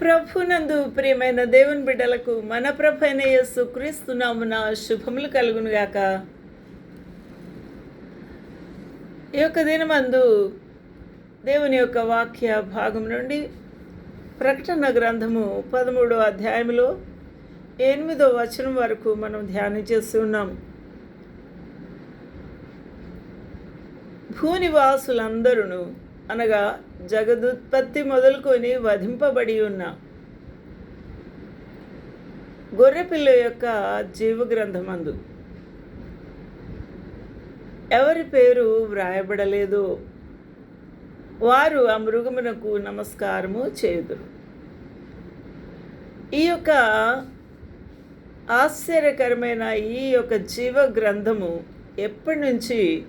ప్రభునందు ప్రియమైన దేవుని బిడ్డలకు మన ప్రభు అయిన యేసు క్రీస్తునామున శుభములు కలుగునుగాక. ఈ యొక్క దినమందు దేవుని యొక్క వాక్య భాగం నుండి ప్రకటన గ్రంథము పదమూడో అధ్యాయంలో ఎనిమిదో వచనం వరకు మనం ధ్యానం చేస్తున్నాం భూనివాసులందరూ అనగా జగదుత్పత్తి మొదలుకొని వధింపబడి ఉన్న గొర్రెపిల్ల యొక్క జీవగ్రంథమందు. ఎవరి పేరు వ్రాయబడలేదు వారు ఆ మృగమునకు నమస్కారము చేయుదురు. ఈ యొక్క ఆశ్చర్యకరమైన ఈ యొక్క జీవ గ్రంథము ఎప్పటి నుంచి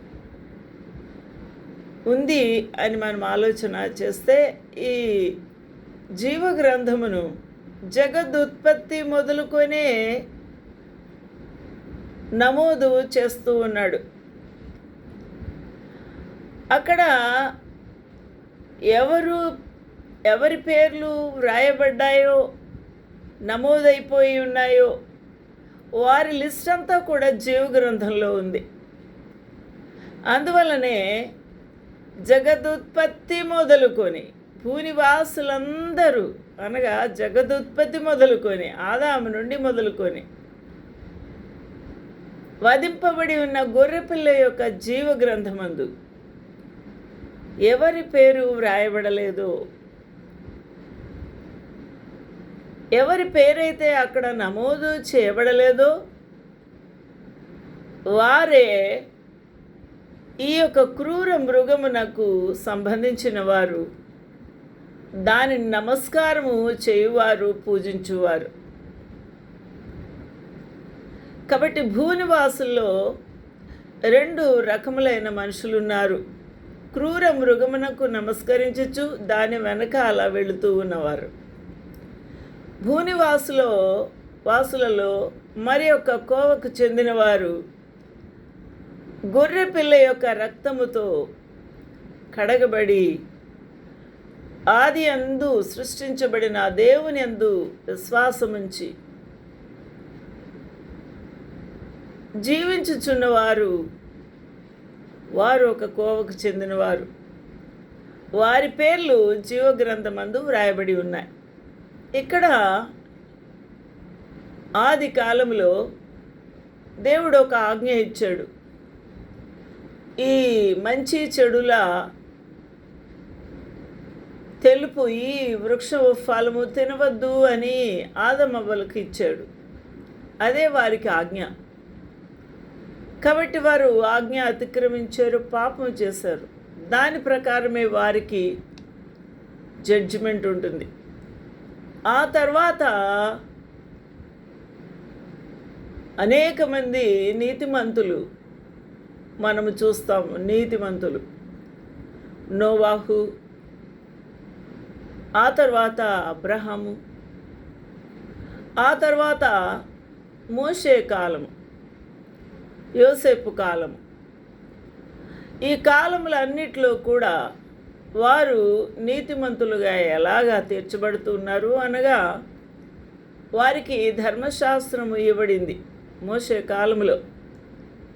ఉంది అని మనం ఆలోచన చేస్తే ఈ జీవ గ్రంథమును జగదుత్పత్తి మొదలుకొనే నమోదు చేస్తూ ఉన్నాడు. అక్కడ ఎవరు ఎవరి పేర్లు వ్రాయబడ్డాయో నమోదైపోయి ఉన్నాయో వారి లిస్ట్ అంతా కూడా జీవ గ్రంథంలో ఉంది. అందువలనే జగదుత్పత్తి మొదలుకొని భూనివాసులందరూ అనగా జగదుత్పత్తి మొదలుకొని ఆదాము నుండి మొదలుకొని వధింపబడి ఉన్న గొర్రెపిల్ల యొక్క జీవ గ్రంథమందు ఎవరి పేరు వ్రాయబడలేదో ఎవరి పేరైతే అక్కడ నమోదు చేయబడలేదో వారే ఈ యొక్క క్రూర మృగమునకు సంబంధించిన వారు. దానిని నమస్కారము చేయువారు పూజించువారు. కాబట్టి భూనివాసుల్లో రెండు రకములైన మనుషులు ఉన్నారు క్రూర మృగమునకు నమస్కరించచ్చు దాని వెనకాల వెళుతూ ఉన్నవారు. భూనివాసులో వాసులలో మరి ఒక కోవకు చెందినవారు గొర్రె పిల్ల యొక్క రక్తముతో కడగబడి ఆది అందు సృష్టించబడిన దేవుని అందు విశ్వాసముంచి జీవించుచున్నవారు వారు ఒక కోవకు చెందినవారు. వారి పేర్లు జీవగ్రంథమందు వ్రాయబడి ఉన్నాయి. ఇక్కడ ఆది కాలంలో దేవుడు ఒక ఆజ్ఞ ఇచ్చాడు. ఈ మంచి చెడుల తెలుపు ఈ వృక్ష ఫలము తినవద్దు అని ఆదమవ్వలకు ఇచ్చాడు. అదే వారికి ఆజ్ఞ. కాబట్టి వారు ఆజ్ఞ అతిక్రమించారు పాపం చేశారు. దాని ప్రకారమే వారికి జడ్జిమెంట్ ఉంటుంది. ఆ తర్వాత అనేక మంది నీతిమంతులు మనము చూస్తాము నీతిమంతులు. నోవాహు. ఆ తర్వాత అబ్రహము. ఆ తర్వాత మోషే కాలము. యోసేపు కాలము. ఈ కాలములన్నిటిలో కూడా వారు నీతిమంతులుగా ఎలాగా తీర్చబడుతున్నారు అనగా వారికి ధర్మశాస్త్రము ఇవ్వబడింది మోసే కాలంలో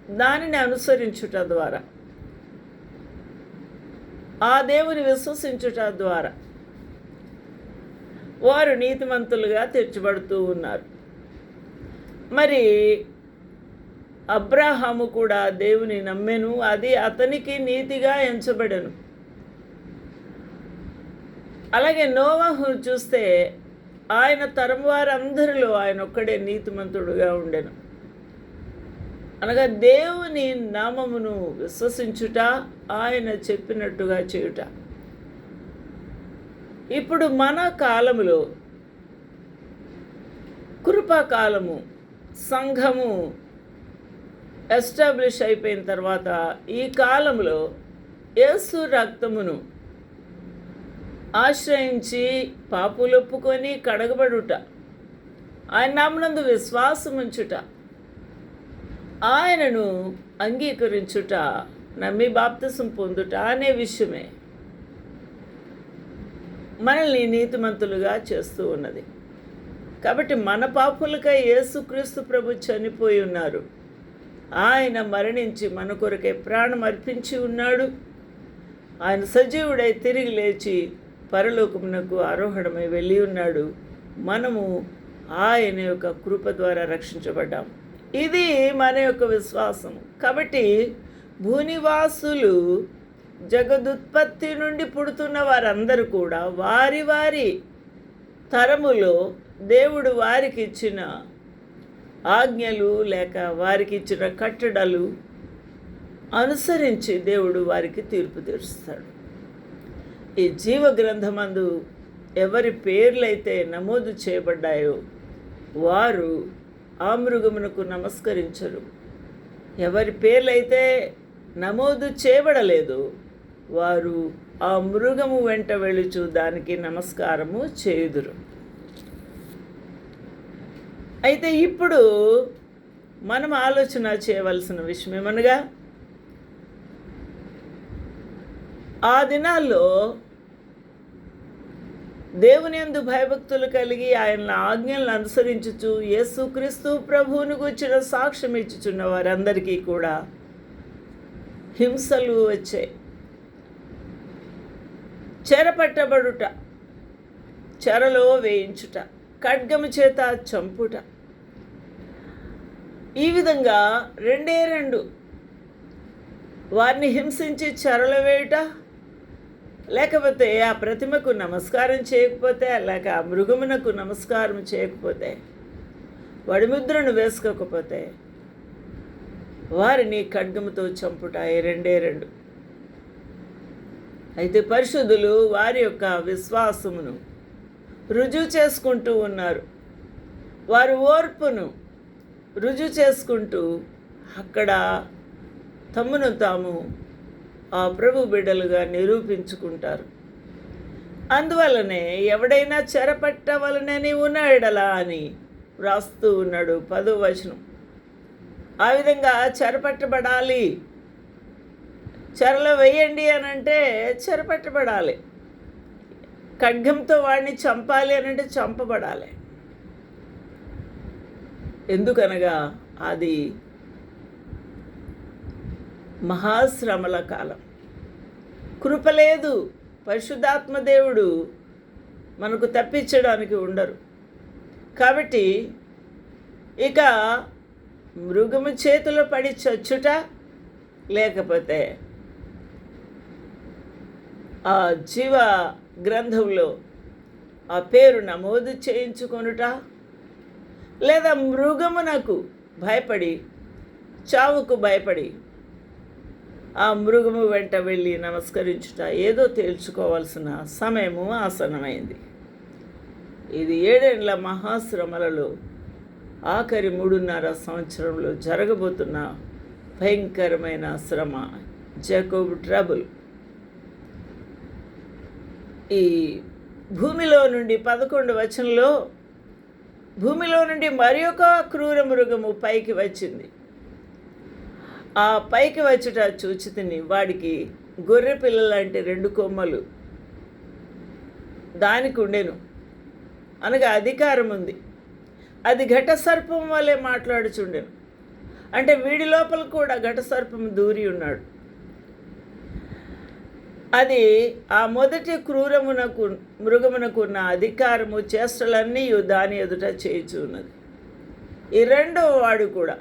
దానిని అనుసరించుట ద్వారా. ఆ దేవుని విశ్వసించుట ద్వారా. వారు నీతిమంతులుగా తీర్చబడుతూ ఉన్నారు. మరి అబ్రాహాము కూడా దేవుని నమ్మెను అది అతనికి నీతిగా ఎంచబడను. అలాగే నోవహు చూస్తే ఆయన తరం వారందరిలో ఆయన ఒక్కడే నీతిమంతుడుగా ఉండెను. అనగా దేవుని నామమును విశ్వసించుట ఆయన చెప్పినట్టుగా చేయుట. ఇప్పుడు మన కాలములో కృపాకాలము సంఘము ఎస్టాబ్లిష్ అయిపోయిన తర్వాత ఈ కాలంలో యేసు రక్తమును ఆశ్రయించి పాపులొప్పుకొని కడగబడుట ఆయన నామనందు విశ్వాసముంచుట ఆయనను అంగీకరించుట నమ్మి బాప్తిసం పొందుట అనే విషయమే మనల్ని నీతిమంతులుగా చేస్తూ ఉన్నది. కాబట్టి మన పాపులకై యేసుక్రీస్తు ప్రభు చనిపోయి ఉన్నారు. ఆయన మరణించి మన కొరకై ప్రాణం అర్పించి ఉన్నాడు. ఆయన సజీవుడై తిరిగి లేచి పరలోకమునకు ఆరోహణమై వెళ్ళి ఉన్నాడు. మనము ఆయన యొక్క కృప ద్వారా రక్షించబడ్డాం ఇది మన యొక్క విశ్వాసం. కాబట్టి భూనివాసులు జగదుత్పత్తి నుండి పుడుతున్న వారందరూ కూడా వారి వారి తరములో దేవుడు వారికి ఇచ్చిన ఆజ్ఞలు లేక వారికి ఇచ్చిన కట్టడలు అనుసరించి దేవుడు వారికి తీర్పు తీరుస్తాడు. ఈ జీవ గ్రంథమందు ఎవరి పేర్లైతే నమోదు చేయబడ్డాయో వారు ఆ మృగమునకు నమస్కరించరు. ఎవరి పేర్లైతే నమోదు చేయబడలేదు వారు ఆ మృగము వెంట వెళుచు దానికి నమస్కారము చేయుదురు. అయితే ఇప్పుడు మనం ఆలోచన చేయవలసిన విషయం ఏమనగా ఆ దినాల్లో దేవుని ఎందు భయభక్తులు కలిగి ఆయన ఆజ్ఞలను అనుసరించుచు యేసుక్రీస్తు ప్రభువును గుర్చిన సాక్ష్యం ఇచ్చుచున్న వారందరికీ కూడా హింసలు వచ్చాయి చెరపట్టబడుట చెరలో వేయించుట ఖడ్గము చేత చంపుట. ఈ విధంగా రెండే రెండు వారిని హింసించి చెరలు వేయుట లేకపోతే ఆ ప్రతిమకు నమస్కారం చేయకపోతే లేక ఆ మృగమునకు నమస్కారం చేయకపోతే వడిముద్రను వేసుకోకపోతే వారిని ఖడ్గముతో చంపుట ఈ రెండే రెండు. అయితే పరిశుద్ధులు వారి యొక్క విశ్వాసమును రుజువు చేసుకుంటూ ఉన్నారు. వారి ఓర్పును రుజువు చేసుకుంటూ అక్కడ తమ్మును తాము ఆ ప్రభు బిడ్డలుగా నిరూపించుకుంటారు. అందువలనే ఎవడైనా చెరపట్టవలనని ఉన్నాడలా అని వ్రాస్తూ ఉన్నాడు పదో వచనం. ఆ విధంగా చెరపట్టబడాలి. చెరలో వేయండి అని అంటే చెరపట్టబడాలి. ఖడ్గంతో వాడిని చంపాలి అని అంటే చంపబడాలి. ఎందుకనగా అది మహాశ్రమల కాలం. కృప లేదు. పరిశుద్ధాత్మదేవుడు మనకు తప్పించడానికి ఉండరు. కాబట్టి ఇక మృగము చేతిలో పడి చచ్చుట లేకపోతే ఆ జీవ గ్రంథంలో ఆ పేరు నమోదు చేయించుకొనుట లేదా మృగమునకు భయపడి చావుకు భయపడి ఆ మృగము వెంట వెళ్ళి నమస్కరించుట ఏదో తేల్చుకోవాల్సిన సమయము ఆసనమైంది ఇది ఏడేండ్ల మహాశ్రమలలో ఆఖరి మూడున్నర సంవత్సరంలో జరగబోతున్న భయంకరమైన శ్రమ జకోబ్ ట్రబుల్. ఈ భూమిలో నుండి పదకొండు వచనంలో భూమిలో నుండి మరి ఒక క్రూర మృగము పైకి వచ్చింది. ఆ పైకి వచ్చుట చూచితిని వాడికి గొర్రె పిల్లలాంటి రెండు కొమ్మలు. దానికి ఉండెను. అనగా అధికారం ఉంది. అది ఘట సర్పం వల్లే మాట్లాడుచుండెను. అంటే వీడి లోపల కూడా ఘట సర్పం దూరి ఉన్నాడు. అది ఆ మొదటి క్రూరమునకు మృగమునకున్న అధికారము చేష్టలన్నీ దాని ఎదుట చేయుచున్నది. ఈ రెండో వాడు కూడా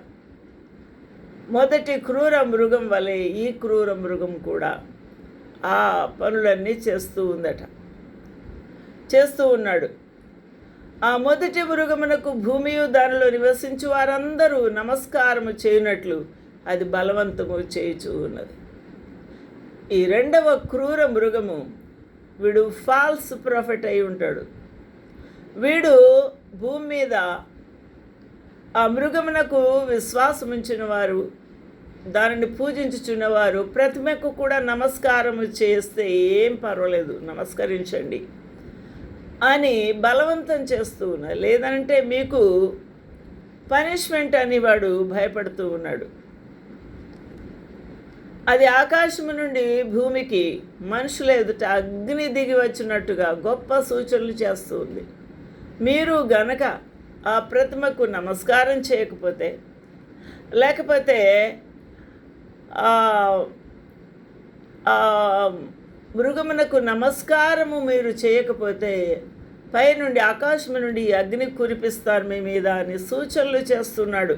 మొదటి క్రూర మృగం వలె ఈ క్రూర మృగం కూడా ఆ పనులన్నీ చేస్తూ ఉందట. చేస్తూ ఉన్నాడు. ఆ మొదటి మృగమునకు భూమియు దానిలో నివసించు వారందరూ నమస్కారము చేయనట్లు అది బలవంతము చేయుచూ ఉన్నది. ఈ రెండవ క్రూర మృగము వీడు ఫాల్స్ ప్రాఫిట్ అయి ఉంటాడు. వీడు భూమి మీద ఆ మృగమునకు విశ్వాసముంచిన వారు దానిని పూజించుచున్నవారు ప్రతిమకు కూడా నమస్కారం చేస్తే ఏం పర్వాలేదు నమస్కరించండి అని బలవంతం చేస్తూ ఉన్నారు. లేదంటే మీకు పనిష్మెంట్ అని వాడు భయపడుతూ ఉన్నాడు. అది ఆకాశము నుండి భూమికి మనుషుల ఎదుట అగ్ని దిగి వచ్చినట్టుగా గొప్ప సూచనలు చేస్తుంది మీరు గనక ఆ ప్రతిమకు నమస్కారం చేయకపోతే లేకపోతే మృగమునకు నమస్కారము మీరు చేయకపోతే పైనుండి ఆకాశం నుండి అగ్ని కురిపిస్తారు మీ మీద అని సూచనలు చేస్తున్నాడు.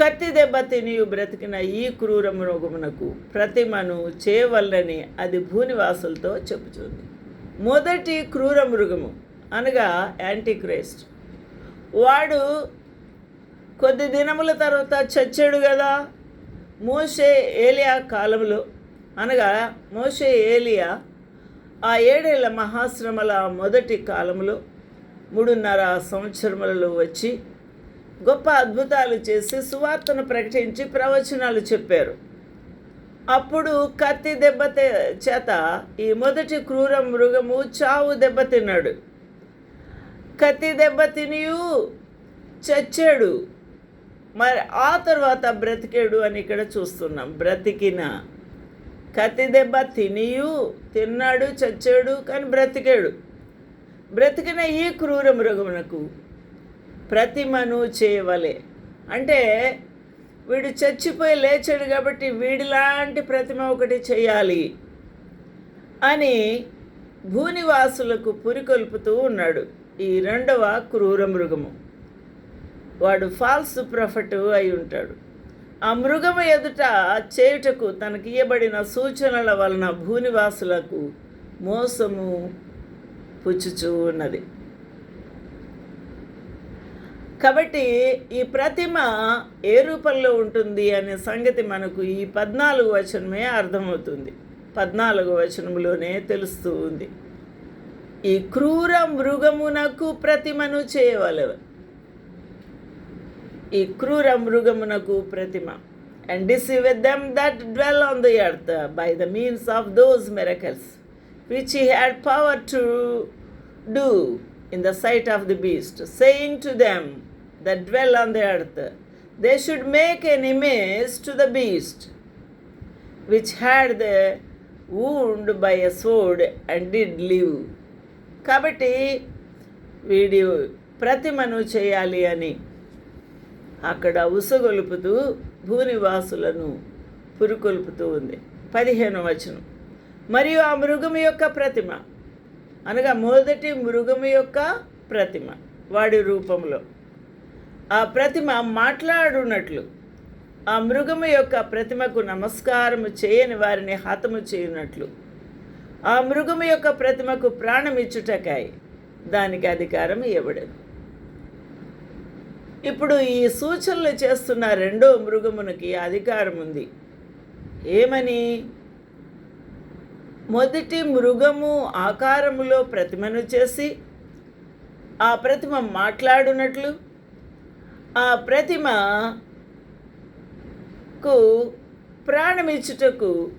కత్తి దెబ్బ తినియు బ్రతికిన ఈ క్రూర మృగమునకు ప్రతిమను చేయవల్లని అది భూనివాసులతో చెబుతుంది మొదటి క్రూర మృగము అనగా యాంటీక్రైస్ట్. వాడు కొద్ది దినముల తర్వాత చచ్చాడు కదా. మోసే ఏలియా కాలంలో అనగా మోసే ఏలియా ఆ ఏడేళ్ళ మహాశ్రమల మొదటి కాలంలో మూడున్నర సంవత్సరములలో వచ్చి గొప్ప అద్భుతాలు చేసి సువార్తను ప్రకటించి ప్రవచనాలు చెప్పారు. అప్పుడు కత్తి దెబ్బ చేత ఈ మొదటి క్రూర మృగము చావు దెబ్బతిన్నాడు కత్తి దెబ్బ తినియు చచ్చాడు. మరి ఆ తర్వాత బ్రతికాడు అని ఇక్కడ చూస్తున్నాం. బ్రతికిన కత్తి దెబ్బ తినియు తిన్నాడు చచ్చాడు కానీ బ్రతికాడు. బ్రతికిన ఈ క్రూర మృగమునకు ప్రతిమను చేయవలే. అంటే వీడు చచ్చిపోయి లేచాడు కాబట్టి వీడిలాంటి ప్రతిమ ఒకటి చేయాలి అని భూనివాసులకు పురికొల్పుతూ ఉన్నాడు. ఈ రెండవ క్రూర మృగము. వాడు ఫాల్స్ ప్రొఫెట్ అయి ఉంటాడు. ఆ మృగము ఎదుట చేయుటకు తనకి ఇవ్వబడిన సూచనల వలన భూనివాసులకు మోసము పుచ్చుచూ ఉన్నది. కాబట్టి ఈ ప్రతిమ ఏ రూపంలో ఉంటుంది అనే సంగతి మనకు ఈ పద్నాలుగు వచనమే అర్థమవుతుంది. పద్నాలుగు వచనంలోనే తెలుస్తూ ఉంది. ఈ క్రూర మృగమునకు ప్రతిమను చేయవలె ఈ క్రూర మృగమునకు ప్రతిమ and deceive them that dwell on the earth by the means of those miracles which he had power to do in the sight of the beast, saying to them that dwell on the earth, they should make an image to the beast, which had the wound by a sword and did live. కాబట్టి వీడి ప్రతిమను చేయాలి అని అక్కడ ఉసగొలుపుతూ భూనివాసులను పురుకొల్పుతూ ఉంది. పదిహేను వచనం. మరియు ఆ మృగం యొక్క ప్రతిమ. అనగా మొదటి మృగం యొక్క ప్రతిమ వాడి రూపంలో. ఆ ప్రతిమ మాట్లాడునట్లు ఆ మృగము యొక్క ప్రతిమకు నమస్కారము చేయని వారిని హతము చేయనట్లు. ఆ మృగము యొక్క ప్రతిమకు ప్రాణం ఇచ్చుటకాయి దానికి అధికారం ఇవ్వడదు ఇప్పుడు ఈ సూచనలు చేస్తున్న రెండో మృగమునకి అధికారం ఉంది. ఏమని? మొదటి మృగము ఆకారములో ప్రతిమను చేసి ఆ ప్రతిమ మాట్లాడునట్లు ఆ ప్రతిమకు ప్రాణమిచ్చుటకు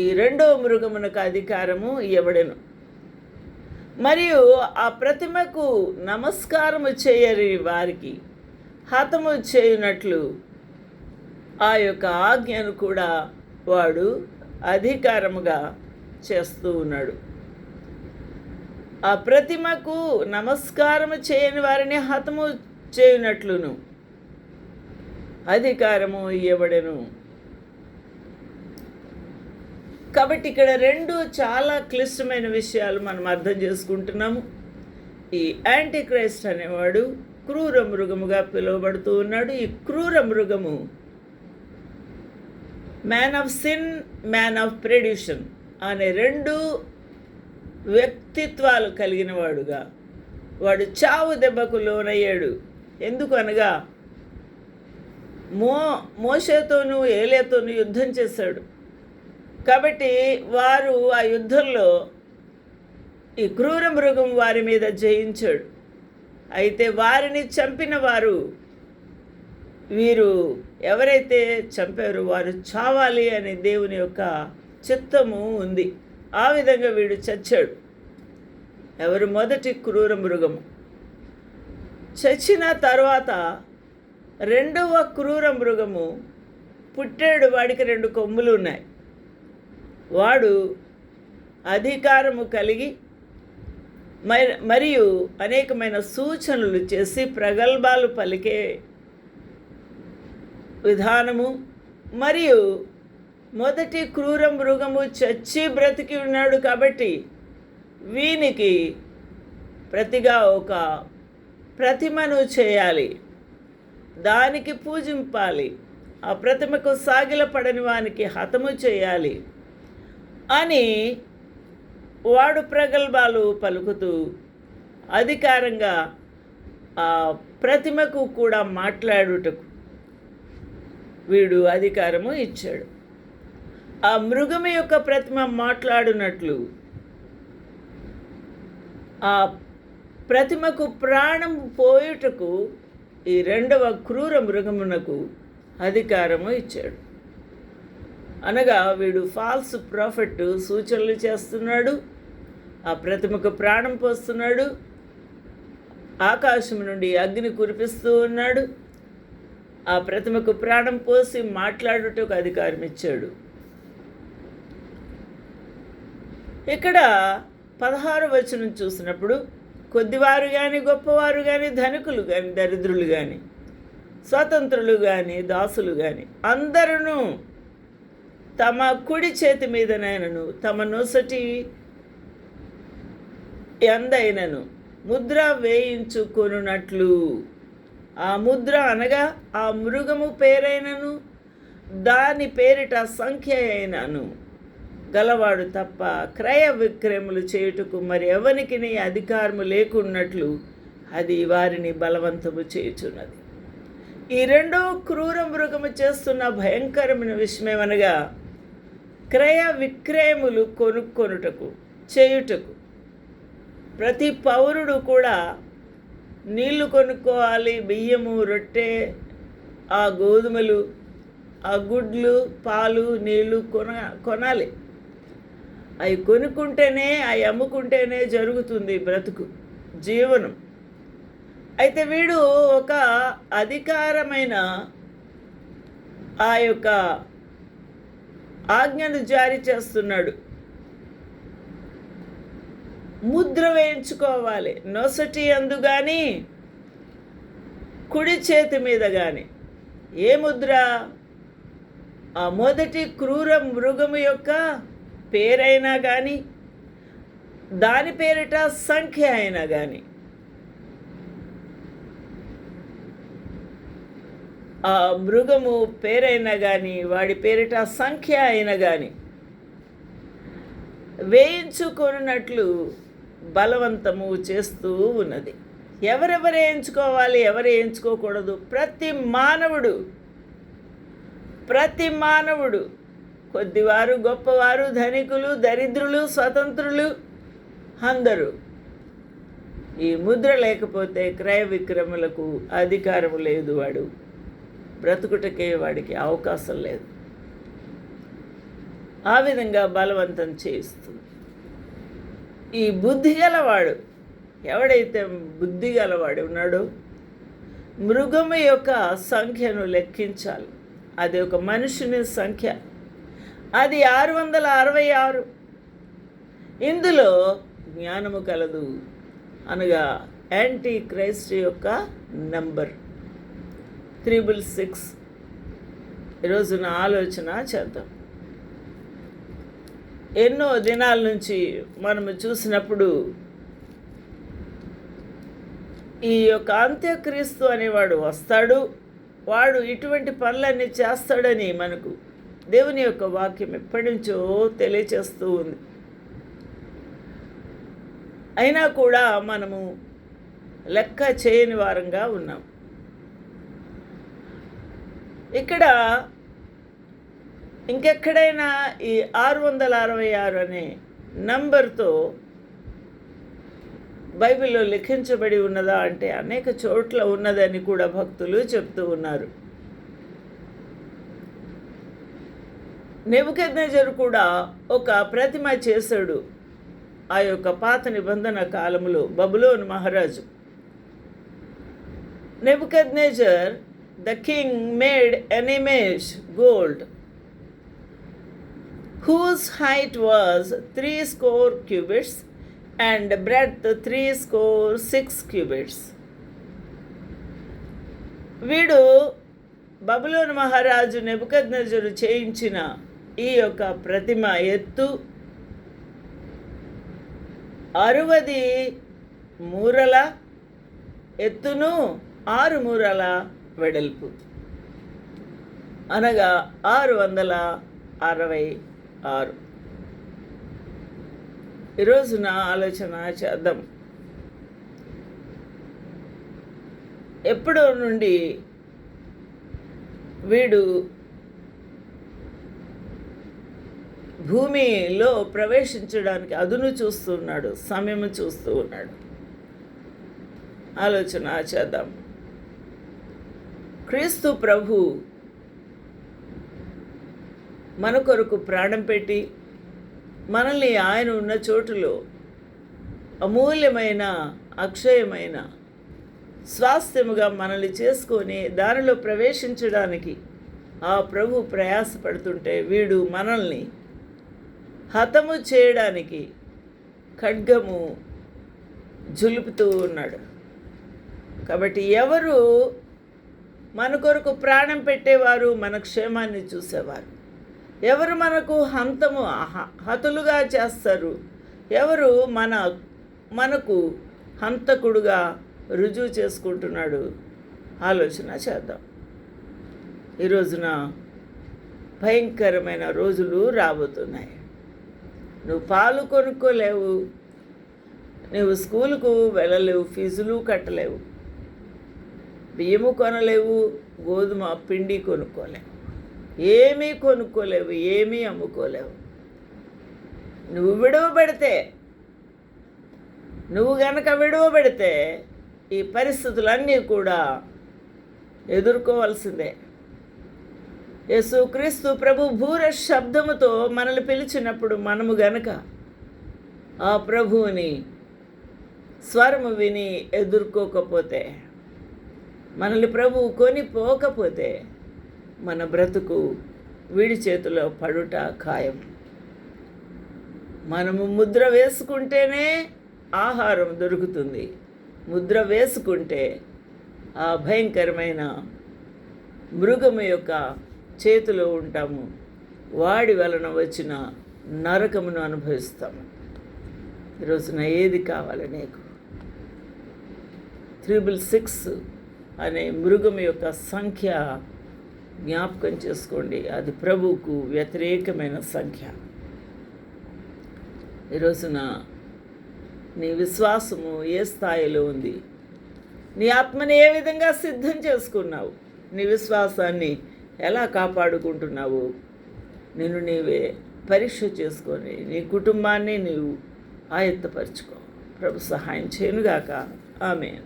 ఈ రెండో మృగమునకు అధికారము ఇవ్వడను మరియు ఆ ప్రతిమకు నమస్కారము చేయని వారికి హతము చేయునట్లు ఆ యొక్క ఆజ్ఞను కూడా వాడు అధికారముగా చేస్తూ ఉన్నాడు. ఆ ప్రతిమకు నమస్కారము చేయని వారిని హతము చేయునట్లును. అధికారము ఇవ్వబడెను కాబట్టి ఇక్కడ రెండు చాలా క్లిష్టమైన విషయాలు మనం అర్థం చేసుకుంటున్నాము. ఈ యాంటీ క్రైస్ట్ అనేవాడు క్రూర మృగముగా పిలువబడుతూ ఉన్నాడు. ఈ క్రూర మృగము man of sin man of perdition అనే రెండు వ్యక్తిత్వాలు కలిగిన వాడుగా. వాడు చావు దెబ్బకు లోనయ్యాడు. ఎందుకు అనగా మో మోషతోనూ ఏలేతోనూ యుద్ధం చేశాడు. కాబట్టి వారు ఆ యుద్ధంలో ఈ క్రూర మృగం వారి మీద జయించాడు. అయితే వారిని చంపిన వారు వీరు ఎవరైతే చంపారో వారు చావాలి అని దేవుని యొక్క చిత్తము ఉంది. ఆ విధంగా వీడు చచ్చాడు. ఎవరు మొదటి క్రూర మృగము చచ్చిన తర్వాత రెండవ క్రూర మృగము పుట్టాడు. వాడికి రెండు కొమ్ములు ఉన్నాయి. వాడు అధికారము కలిగి మరి- మరియు అనేకమైన సూచనలు చేసి ప్రగల్భాలు పలికే విధానము. మరియు మొదటి క్రూర మృగము చచ్చి బ్రతికి ఉన్నాడు కాబట్టి వీనికి ప్రతిగా ఒక ప్రతిమను చేయాలి. దానికి పూజింపాలి. ఆ ప్రతిమకు సాగిలపడని వానికి హతము చేయాలి. అని వాడు ప్రగల్భాలు పలుకుతూ అధికారంగా ఆ ప్రతిమకు కూడా మాట్లాడుటకు వీడు అధికారము ఇచ్చాడు. ఆ మృగము యొక్క ప్రతిమ మాట్లాడునట్లు ఆ ప్రతిమకు ప్రాణం పోయుటకు ఈ రెండవ క్రూర మృగమునకు అధికారము ఇచ్చాడు. అనగా వీడు ఫాల్స్ ప్రాఫిట్ సూచనలు చేస్తున్నాడు ఆ ప్రతిమకు ప్రాణం పోస్తున్నాడు ఆకాశం నుండి అగ్ని కురిపిస్తూ ఉన్నాడు ఆ ప్రతిమకు ప్రాణం పోసి మాట్లాడుటకు అధికారం ఇచ్చాడు. ఇక్కడ పదహారు వచనం చూసినప్పుడు కొద్దివారు కానీ గొప్పవారు కానీ ధనికులు కానీ దరిద్రులు కానీ స్వతంత్రులు కానీ దాసులు కానీ అందరూ తమ కుడి చేతి మీదనైనను తమ నొసటి ఎందైనను ముద్ర వేయించుకొనున్నట్లు. ఆ ముద్ర అనగా ఆ మృగము పేరైనను దాని పేరిట సంఖ్య అయినను. గలవాడు తప్ప క్రయ విక్రయములు చేయుటకు మరి ఎవనికి అధికారము లేకున్నట్లు అది వారిని బలవంతము చేయుచున్నది. ఈ రెండో క్రూర మృగము చేస్తున్న భయంకరమైన విషయమేమనగా క్రయ విక్రయములు కొనుక్కొనుటకు చేయుటకు. ప్రతి పౌరుడు కూడా నీళ్ళు కొనుక్కోవాలి బియ్యము రొట్టె ఆ గోధుమలు ఆ గుడ్లు పాలు నీళ్ళు కొన కొనాలి. అవి కొనుక్కుంటేనే అవి అమ్ముకుంటేనే జరుగుతుంది బ్రతుకు జీవనం. అయితే వీడు ఒక అధికారమైన ఆ యొక్క ఆజ్ఞలు జారీ చేస్తున్నాడు. ముద్ర వేయించుకోవాలి. నొసటి అందు కానీ కుడి చేతి మీద కానీ ఏ ముద్ర? ఆ మొదటి క్రూర మృగము యొక్క పేరైనా కానీ దాని పేరిట సంఖ్య అయినా కానీ ఆ మృగము పేరైనా కానీ వాడి పేరిట సంఖ్య అయినా కానీ వేయించుకొనున్నట్లు బలవంతము చేస్తూ ఉన్నది. ఎవరెవరు వేయించుకోవాలి ఎవరు వేయించుకోకూడదు? ప్రతి మానవుడు ప్రతి మానవుడు కొద్దివారు గొప్పవారు ధనికులు దరిద్రులు స్వతంత్రులు అందరూ ఈ ముద్ర లేకపోతే క్రయ విక్రములకు అధికారం లేదు వాడు. బ్రతుకుటకే వాడికి అవకాశం లేదు. ఆ విధంగా బలవంతం చేయిస్తుంది ఈ బుద్ధి గలవాడు ఎవడైతే బుద్ధి గలవాడు ఉన్నాడో మృగము యొక్క సంఖ్యను లెక్కించాలి. అది ఒక మనుషుని సంఖ్య. అది ఆరు వందల అరవై ఆరు. ఇందులో జ్ఞానము కలదు అనగా యాంటీ క్రైస్ట్ యొక్క నంబర్. Triple six. ఈరోజు నా ఆలోచన చేద్దాం. ఎన్నో దినాల నుంచి మనము చూసినప్పుడు ఈ యొక్క అంత్యక్రీస్తు అనేవాడు వస్తాడు వాడు ఇటువంటి పనులన్నీ చేస్తాడని మనకు దేవుని యొక్క వాక్యం ఎప్పటి నుంచో తెలియచేస్తూ ఉంది. అయినా కూడా మనము లెక్క చేయని వారంగా ఉన్నాం. ఇక్కడ ఇంకెక్కడైనా ఈ ఆరు వందల అరవై ఆరు అనే నంబర్తో బైబిల్లో లిఖించబడి ఉన్నదా అంటే అనేక చోట్ల ఉన్నదని కూడా భక్తులు చెప్తూ ఉన్నారు. నెబుకెద్నేజర్ కూడా ఒక ప్రతిమ చేశాడు ఆ యొక్క పాత నిబంధన కాలంలో బబులోను మహారాజు. నెబుకెద్నేజర్ the king made an image gold whose height was three score cubits and breadth three score six cubits. వీడు బబులోను మహారాజు నెబుకద్నజరు చేయించిన ఈ యొక్క ప్రతిమ ఎత్తు అరువది మూరల ఎత్తును ఆరు మూరల వెడల్పు. అనగా ఆరు వందల అరవై ఆరు. ఈరోజున ఆలోచన చేద్దాం. ఎప్పుడో నుండి వీడు భూమిలో ప్రవేశించడానికి అదును చూస్తూ ఉన్నాడు సమయము చూస్తూ ఉన్నాడు. ఆలోచన చేద్దాం. క్రీస్తు ప్రభు మన కొరకు ప్రాణం పెట్టి మనల్ని ఆయన ఉన్న చోటులో అమూల్యమైన అక్షయమైన స్వాస్థ్యముగా మనల్ని చేసుకొని దానిలో ప్రవేశించడానికి ఆ ప్రభు ప్రయాసపడుతుంటే వీడు మనల్ని హతము చేయడానికి ఖడ్గము జులుపుతూ ఉన్నాడు. కాబట్టి ఎవరు మన కొరకు ప్రాణం పెట్టేవారు మన క్షేమాన్ని చూసేవారు. ఎవరు మనకు హంతము హతులుగా చేస్తారు? ఎవరు మన మనకు హంతకుడుగా రుజువు చేసుకుంటున్నాడు? ఆలోచన చేద్దాం. ఈ రోజున భయంకరమైన రోజులు రాబోతున్నాయి. నువ్వు పాలు కొనుక్కోలేవు నువ్వు స్కూలుకు వెళ్ళలేవు ఫీజులు కట్టలేవు. బియ్యము కొనలేవు గోధుమ పిండి కొనుక్కోలేవు ఏమీ కొనుక్కోలేవు ఏమీ అమ్ముకోలేవు. నువ్వు విడవబడితే నువ్వు గనక విడవబడితే ఈ పరిస్థితులన్నీ కూడా ఎదుర్కోవాల్సిందే. యేసుక్రీస్తు ప్రభు భూర శబ్దముతో మనల్ని పిలిచినప్పుడు మనము గనక ఆ ప్రభువుని స్వరము విని ఎదుర్కోకపోతే మనల్ని ప్రభు కొని పోకపోతే మన బ్రతుకు వీడి చేతిలో పడుట ఖాయం. మనము ముద్ర వేసుకుంటేనే ఆహారం దొరుకుతుంది. ముద్ర వేసుకుంటే ఆ భయంకరమైన మృగము యొక్క చేతిలో ఉంటాము. వాడి వలన వచ్చిన నరకమును అనుభవిస్తాము. ఈరోజున ఏది కావాలి నీకు? త్రిబుల్ సిక్స్ అనే మృగం యొక్క సంఖ్య జ్ఞాపకం చేసుకోండి. అది ప్రభువుకు వ్యతిరేకమైన సంఖ్య. ఈరోజున నీ విశ్వాసము ఏ స్థాయిలో ఉంది? నీ ఆత్మని ఏ విధంగా సిద్ధం చేసుకున్నావు? నీ విశ్వాసాన్ని ఎలా కాపాడుకుంటున్నావు? నేను నీవే పరీక్ష చేసుకొని నీ కుటుంబాన్ని నీవు ఆయత్తపరచుకో. ప్రభు సహాయం చేయనుగాక. ఆమె